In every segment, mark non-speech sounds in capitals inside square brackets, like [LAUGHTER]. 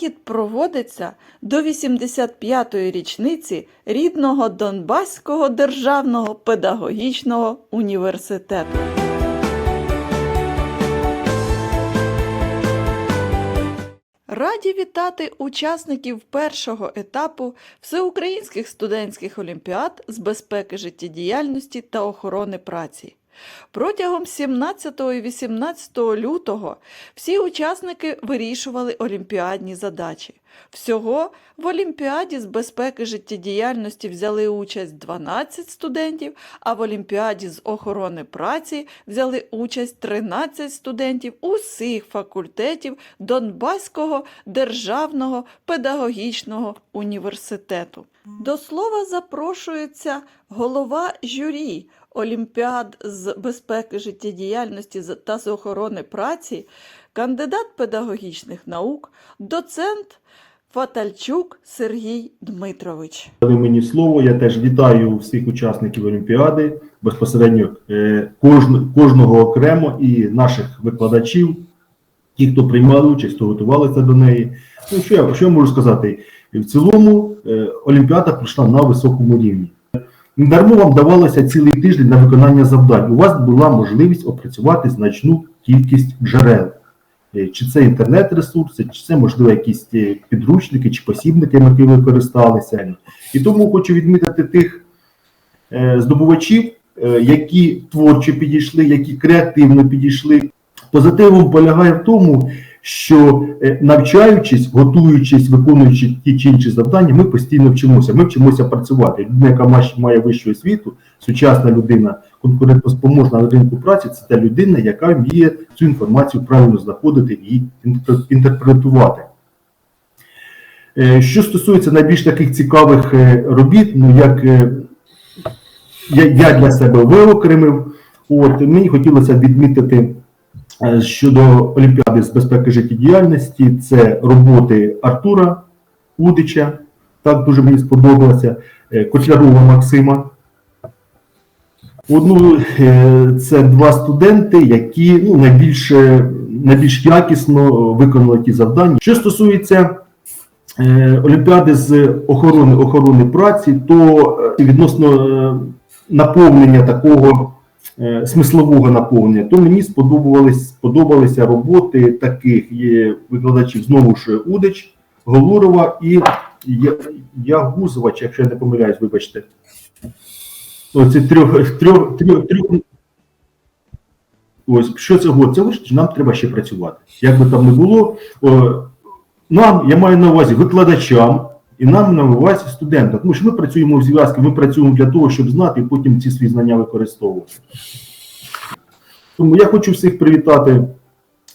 Захід проводиться до 85-ї річниці рідного Донбаського державного педагогічного університету. Раді вітати учасників першого етапу всеукраїнських студентських олімпіад з безпеки життєдіяльності та охорони праці. Протягом 17 і 18 лютого всі учасники вирішували олімпіадні задачі. Всього в Олімпіаді з безпеки життєдіяльності взяли участь 12 студентів, а в Олімпіаді з охорони праці взяли участь 13 студентів усіх факультетів Донбаського державного педагогічного університету. До слова запрошується голова журі Олімпіад з безпеки життєдіяльності та з охорони праці, кандидат педагогічних наук, доцент Фатальчук Сергій Дмитрович. Дали мені слово. Я теж вітаю всіх учасників Олімпіади, безпосередньо е, кожн- кожного окремо і наших викладачів, ті, хто приймали участь, хто готувалися до неї. Ну що я, що я можу сказати? В цілому е, Олімпіада пройшла на високому рівні. Недармо вам давалося цілий тиждень на виконання завдань. У вас була можливість опрацювати значну кількість джерел. Е, Чи це інтернет-ресурси, чи це, можливо, якісь е, підручники чи посібники, які ви користалися. І тому хочу відмітити тих е, здобувачів, які творчо підійшли, які креативно підійшли. Позитивом полягає в тому, що е, навчаючись, готуючись, виконуючи ті чи інші завдання, ми постійно вчимося. Ми вчимося працювати. Людина, яка має- вищу освіту, сучасна людина, конкурентоспроможна на ринку праці, це та людина, яка вміє цю інформацію правильно знаходити і інтерпретувати. Е, Що стосується найбільш таких цікавих е, робіт, ну як я, для себе виокремив, от мені хотілося відмітити щодо Олімпіади з безпеки життєдіяльності, це роботи Артура Удича, так дуже мені сподобалося, е, Котлярова Максима. Одну е, це два студенти, які ну, найбільш, е, найбільш якісно виконали ті завдання. Що стосується е, Олімпіади з охорони охорони праці, то е, відносно е, наповнення такого е, смислового наповнення, то мені сподобались, сподобалися роботи таких є викладачів знову ж Удич, Голурова і Ягузова, якщо я не помиляюсь, вибачте. Оці трьох, трьох, трьох, трьох. Ось що год? Це лише нам треба ще працювати. Як би там не було, о, нам, я маю на увазі викладачам, і нам на увазі студентам. Тому що ми працюємо в зв'язку, ми працюємо для того, щоб знати і потім ці свої знання використовувати. Тому я хочу всіх привітати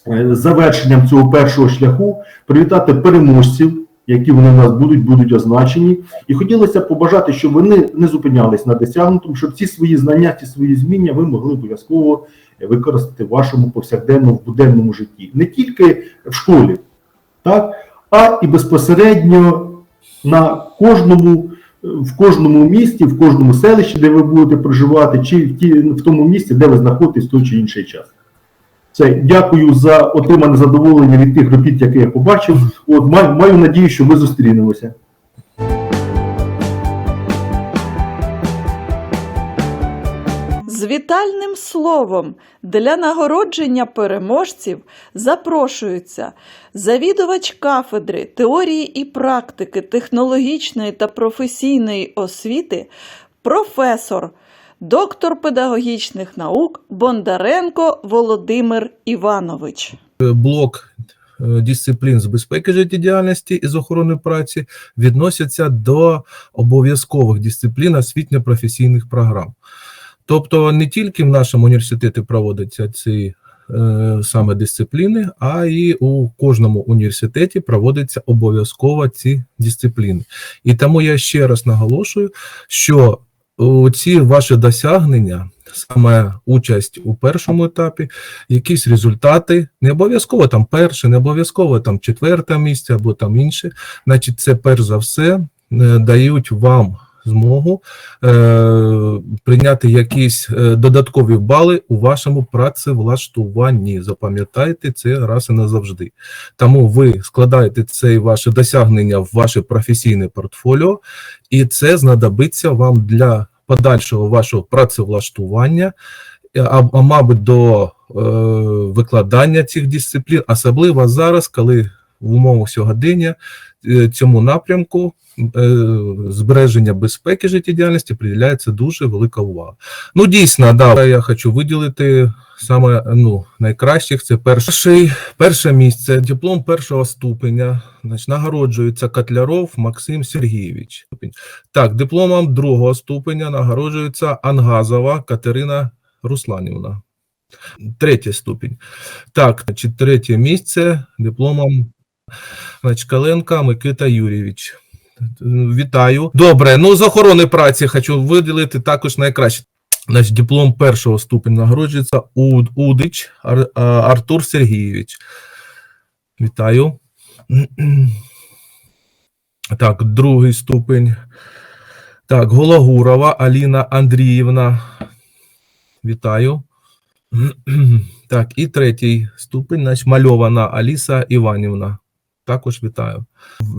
е, завершенням цього першого шляху, привітати переможців, які вони в нас будуть, будуть означені. І хотілося побажати, щоб вони не зупинялись на досягнутому, щоб ці свої знання, ці свої зміння ви могли обов'язково використати в вашому повсякденному буденному житті. Не тільки в школі, так, а і безпосередньо на кожному, в кожному місті, в кожному селищі, де ви будете проживати, чи в, ті, в тому місці, де ви знаходитесь в той чи інший час. Це дякую за отримане задоволення від тих робіт, які я побачив. От маю, маю надію, що ми зустрінемося. З вітальним словом для нагородження переможців запрошуються завідувач кафедри теорії і практики технологічної та професійної освіти, професор, доктор педагогічних наук Бондаренко Володимир Іванович. блок е, дисциплін з безпеки життєдіяльності і з охорони праці відносяться до обов'язкових дисциплін освітньо-професійних програм. Тобто не тільки в нашому університеті проводяться ці е, саме дисципліни, а і у кожному університеті проводяться обов'язково ці дисципліни. І тому я ще раз наголошую, що ці ваші досягнення, саме участь у першому етапі, якісь результати, не обов'язково там перше, не обов'язково там четверте місце або там інше. Значить, це перш за все е, дають вам змогу е, прийняти якісь е, додаткові бали у вашому працевлаштуванні. Запам'ятайте це раз і назавжди. Тому ви складаєте це ваше досягнення в ваше професійне портфоліо, і це знадобиться вам для подальшого вашого працевлаштування, е, а, а мабуть, до е, викладання цих дисциплін, особливо зараз, коли в умовах сьогодення е, цьому напрямку е, збереження безпеки життєдіяльності приділяється дуже велика увага. Ну, дійсно, да, я хочу виділити саме ну, найкращих. Це перший, перше місце, диплом першого ступеня. Значить, нагороджується Котляров Максим Сергійович. Так, дипломом другого ступеня нагороджується Ангазова Катерина Русланівна. Третій ступінь. Так, значить, третє місце дипломом значить, Каленка Микита Юрійович. Вітаю. Добре. Ну, з охорони праці хочу виділити також найкраще. Значить, диплом першого ступеня нагороджується Уд, Удич Ар, Артур Сергійович. Вітаю. [CLEARS THROAT] Так, другий ступень. Так, Гологурова Аліна Андріївна. Вітаю. [CLEARS THROAT] Так, і третій ступень, значить, мальована Аліса Іванівна. Також вітаю.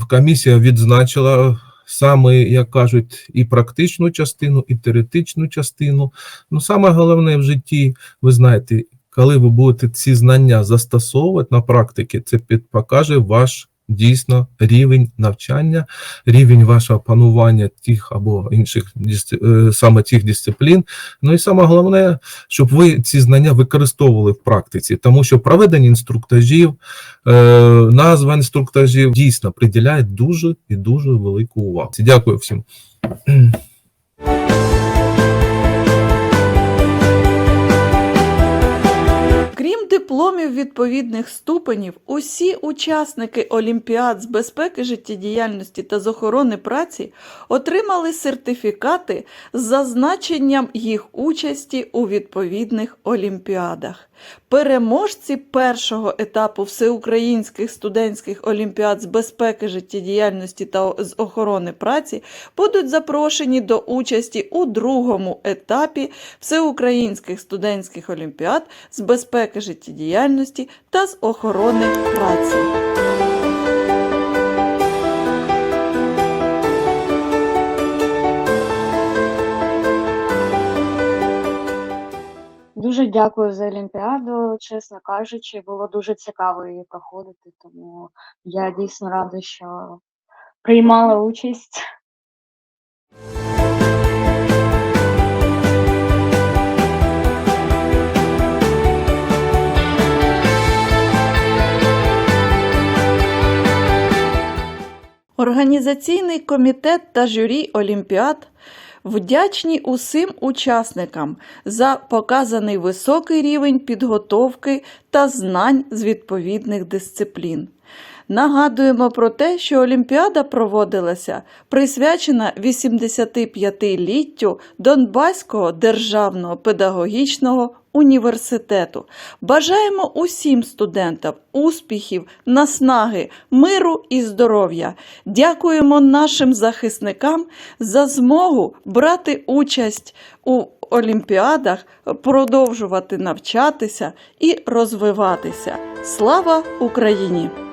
Комісія відзначила саме, як кажуть, і практичну частину, і теоретичну частину. Ну, саме головне в житті, ви знаєте, коли ви будете ці знання застосовувати на практиці, це під- покаже ваш дійсно рівень навчання, рівень вашого панування тих або інших е, саме цих дисциплін. Ну і саме головне, щоб ви ці знання використовували в практиці, тому що проведення інструктажів, е, назва інструктажів дійсно приділяє дуже і дуже велику увагу. Дякую всім. Дипломів відповідних ступенів, усі учасники Олімпіад з безпеки життєдіяльності та з охорони праці отримали сертифікати з зазначенням їх участі у відповідних олімпіадах. Переможці першого етапу всеукраїнських студентських олімпіад з безпеки життєдіяльності та з охорони праці будуть запрошені до участі у другому етапі всеукраїнських студентських олімпіад з безпеки життєдіяльності та з охорони праці. Дуже дякую за Олімпіаду. Чесно кажучи, було дуже цікаво її проходити, тому я дійсно рада, що приймала участь. Організаційний комітет та журі Олімпіад вдячні усім учасникам за показаний високий рівень підготовки та знань з відповідних дисциплін. Нагадуємо про те, що Олімпіада проводилася присвячена 85-літтю Донбаського державного педагогічного університету. Бажаємо усім студентам успіхів, наснаги, миру і здоров'я. Дякуємо нашим захисникам за змогу брати участь у олімпіадах, продовжувати навчатися і розвиватися. Слава Україні!